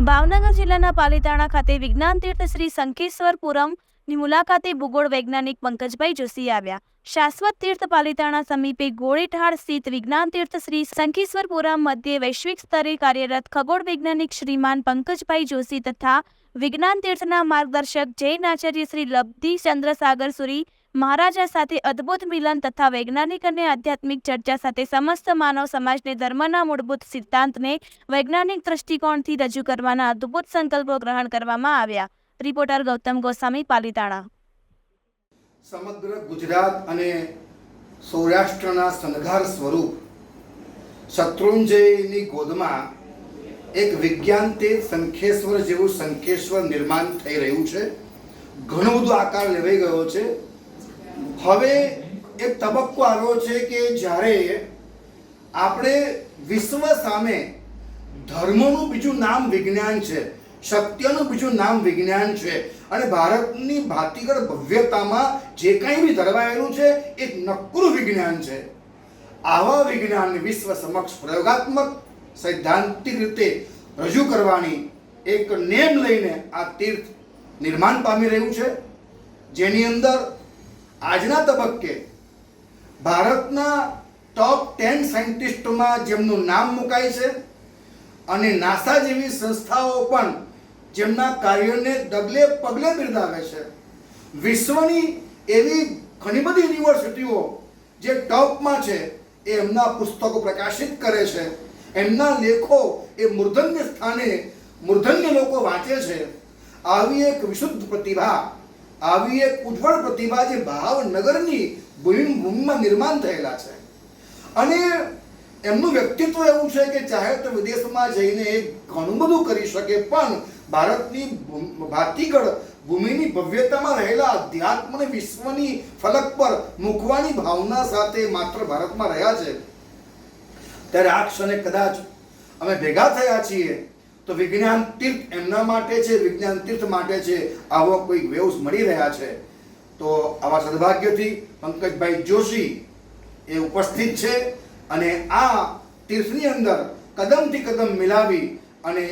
ભાવનગર જિલ્લાના પાલીતાણા ખાતે વિજ્ઞાન તીર્થ શ્રી શંખેશ્વરપુરમની મુલાકાતે ભૂગોળ વૈજ્ઞાનિક પંકજભાઈ જોશી આવ્યા. શાશ્વત તીર્થ પાલીતાણા સમીપે ગોળીઠાળ સ્થિત વિજ્ઞાન તીર્થ શ્રી શંખેશ્વરપુરમ મધ્યે વૈશ્વિક સ્તરે કાર્યરત ખગોળ વૈજ્ઞાનિક શ્રીમાન પંકજભાઈ જોશી તથા વિજ્ઞાન તીર્થના માર્ગદર્શક જૈન આચાર્ય શ્રી લબ્ધિ ચંદ્રસાગર સુરી મહારાજા સાથે અદ્ભુત મિલન તથા વૈજ્ઞાનિક અને આધ્યાત્મિક ચર્ચા સાથે સમસ્ત માનવ સમાજને ધર્મના મૂળભૂત સિદ્ધાંતને વૈજ્ઞાનિક દૃષ્ટિકોણથી રજૂ કરવાના અદ્ભુત સંકલ્પો ગ્રહણ કરવામાં આવ્યા. રિપોર્ટર ગૌતમ ગોસ્વામી, પાલીતાણા. સમગ્ર ગુજરાત અને સૌરાષ્ટ્રના સંઘાર સ્વરૂપ શત્રુંજયની ગોદમાં એક વિજ્ઞાન તે સંખેશ્વર જેવું સંખેશ્વર નિર્માણ થઈ રહ્યું છે. ઘણો બધો આકાર લેવાઈ ગયો છે. હવે એક તબક્કો આવ્યો છે કે જ્યારે આપણે વિશ્વ સામે ધર્મનું બીજું નામ વિજ્ઞાન છે, સત્યનું બીજું નામ વિજ્ઞાન છે, અને ભારતની ભાતીગળ ભવ્યતામાં જે કંઈ બી ધરવાયેલું છે, એ નકરું વિજ્ઞાન છે. આવા વિજ્ઞાનને વિશ્વ સમક્ષ પ્રયોગાત્મક સૈદ્ધાંતિક રીતે રજૂ કરવાની એક નેમ લઈને આ તીર્થ નિર્માણ પામી રહ્યું છે. જેની અંદર આજના તબક્કે ભારતના ટોપ ટેન સાયન્ટિસ્ટોમાં જેમનું નામ મુકાય છે અને નાસા જેવી સંસ્થાઓ પણ જેમના કાર્યોને ડગલે પગલે બિરદાવે છે. વિશ્વની એવી ઘણી બધી યુનિવર્સિટીઓ જે ટોપમાં છે એ એમના પુસ્તકો પ્રકાશિત કરે છે. એમના લેખો એ મૂર્ધન્ય સ્થાને મૂર્ધન્ય લોકો વાંચે છે. આવી એક વિશુદ્ધ પ્રતિભા આવી એક ઉજ્જવળ પ્રતિભા જે ભાવનગરની ભૂમિ ભૂમિમાં નિર્માણ થયેલા છે. અને એમનું વ્યક્તિત્વ એવું છે કે ચાહે તો વિદેશમાં જઈને એ ઘણું બધું કરી શકે, પણ ભારતની ભાતીગળ ભૂમિની ભવ્યતામાં રહેલા અધ્યાત્મને વિશ્વની ફલક પર મૂકવાની ભાવના સાથે માત્ર ભારતમાં રહ્યા છે. ત્યારે આ ક્ષણે કદાચ અમે ભેગા થયા છીએ. તો વિજ્ઞાન તીર્થ એમના માટે છે, વિજ્ઞાન તીર્થ માટે છે, આવો કોઈ વેવ્સ મળી રહ્યા છે. તો આવા સદભાગ્યથી પંકજભાઈ જોશી એ ઉપસ્થિત છે અને આ તીર્થની અંદર કદમથી કદમ મિલાવી અને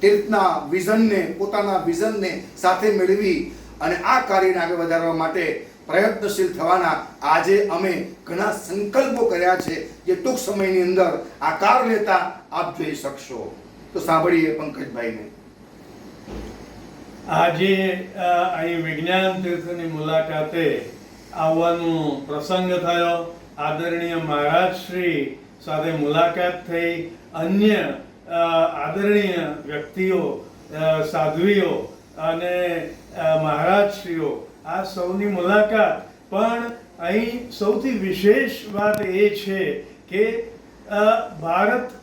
તીર્થના વિઝનને, પોતાના વિઝનને સાથે મેળવી અને આ કાર્યને આગળ વધારવા માટે પ્રયત્નશીલ થવાના આજે અમે ઘણા સંકલ્પો કર્યા છે, જે ટૂંક સમયની અંદર આકાર લેતા આપ જોઈ શકશો. તો સાંભળીએ પંકજભાઈને. આજે અહીં વિજ્ઞાન તીર્થની મુલાકાતે આવવાનો પ્રસંગ થયો. આદરણીય મહારાજ શ્રી સાથે મુલાકાત થઈ. અન્ય આદરણીય વ્યક્તિઓ સાધ્વીઓ અને મહારાજશ્રીઓ, આ સૌની મુલાકાત. પણ અહીં સૌથી વિશેષ વાત એ છે કે ભારત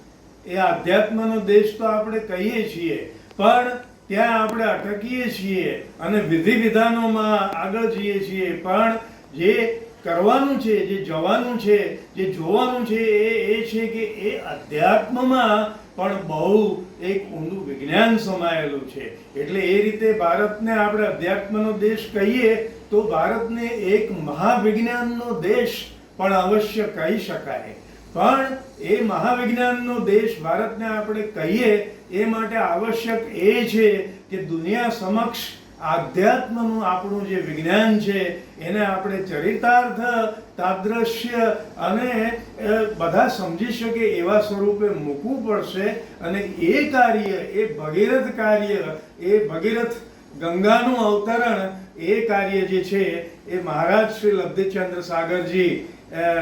એ આધ્યાત્મનો દેશ તો આપણે કહીએ છીએ, પણ ત્યાં આપણે અટકીએ છીએ અને વિધિ વિધાનોમાં આગળ જઈએ છીએ. પણ જે કરવાનું છે, જે જવાનું છે, જે જોવાનું છે, એ એ છે કે એ અધ્યાત્મમાં પણ બહુ એક ઊંડું વિજ્ઞાન સમાયેલું છે. એટલે એ રીતે ભારતને આપણે અધ્યાત્મનો દેશ કહીએ, તો ભારતને એક મહાવિજ્ઞાનનો દેશ પણ અવશ્ય કહી શકાય. પણ એ મહાવિજ્ઞાનનો દેશ ભારતને આપણે કહીએ, એ માટે આવશ્યક એ છે કે દુનિયા સમક્ષ આધ્યાત્મનું આપણું જે વિજ્ઞાન છે, એને આપણે ચરિતાર્થ, તાદ્રશ્ય અને બધા સમજી શકે એવા સ્વરૂપે મૂકવું પડશે અને એ કાર્ય, એ ભગીરથ કાર્ય, એ ભગીરથ ગંગાનું અવતરણ, એ કાર્ય જે છે, એ મહારાજ શ્રી લબ્ધિચંદ્ર સાગરજી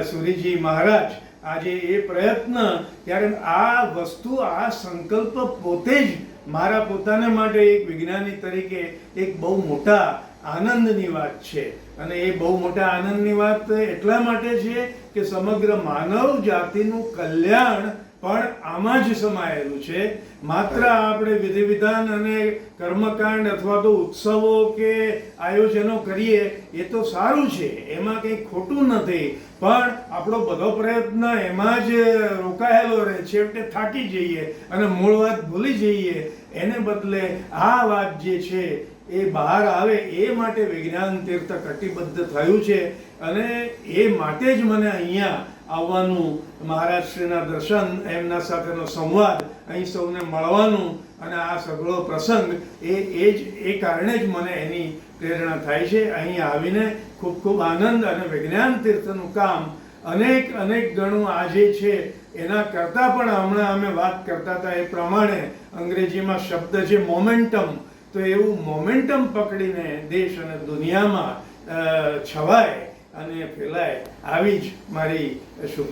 સુરીજી મહારાજ આજે એ પ્રયત્ન ત્યારે આ વસ્તુ, આ સંકલ્પ પોતે જ મારા પોતાને માટે એક વિજ્ઞાની તરીકે એક બહુ મોટા આનંદની વાત છે. અને એ બહુ મોટા આનંદની વાત એટલા માટે છે કે સમગ્ર માનવ જાતિનું કલ્યાણ પણ આમાં જ સમાયેલું છે. માત્ર આપણે વિધિ વિધાન અને કર્મકાંડ અથવા તો ઉત્સવો કે આયોજનો કરીએ, એ તો સારું છે. એમાં કંઈ ખોટું નથી. પણ આપણો બધો પ્રયત્ન એમાં જ રોકાયેલો રહે. છેવટે થાકી જઈએ અને મૂળ વાત ભૂલી જઈએ. એને બદલે આ વાત જે છે એ બહાર આવે એ માટે વિજ્ઞાન તીર્થ કટિબદ્ધ થયું છે. અને એ માટે જ મને અહીંયા આવવાનું મહારાજશ્રીના દર્શન, એમના સાથેનો સંવાદ અહીં સૌને મળવાનું અને આ સગળો પ્રસંગ એ એ જ, એ કારણે જ મને એની પ્રેરણા થાય છે. અહીં આવીને ખૂબ ખૂબ આનંદ અને વિજ્ઞાન તીર્થનું કામ અનેક અનેક ગણું આજે છે. એના કરતાં પણ હમણાં અમે વાત કરતા હતા એ પ્રમાણે અંગ્રેજીમાં શબ્દ છે મોમેન્ટમ. તો એવું મોમેન્ટમ પકડીને દેશ અને દુનિયામાં છવાય અને ફેલાય આવી જ મારી શુભ